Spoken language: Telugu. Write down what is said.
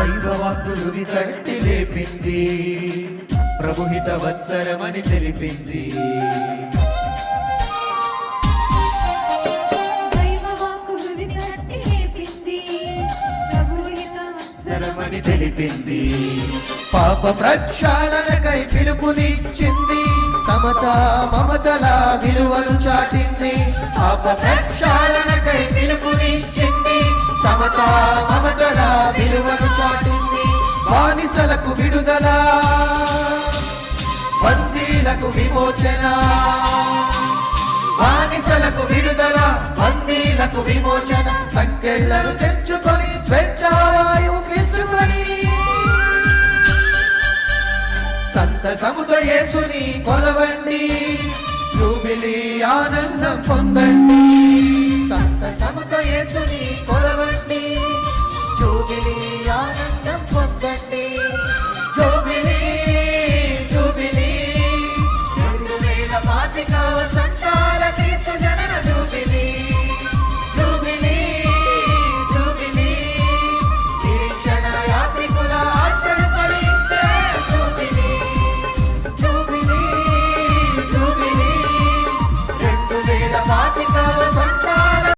దైవవాక్కులుని తట్టి లేపింది. ప్రభుహిత వత్సరమని తెలిపింది. తెలిపింది. పాప ప్రక్షాళనకై పిలుపునిచ్చింది. సమత మమతల విలువలు చాటింది. పాప ప్రక్షాళనకై పిలుపునిచ్చింది. సమత బాధలకు విడుదల. బందీలకు విమోచన. బానిసలకు విడుదల బందీలకు విమోచన. సంకెళ్ళను తెంచుకొని స్వేచ్ఛావాయువు పీల్చుకొని సంత యేసుని కొలవండి. జూబిలీ ఆనందం పొందండి.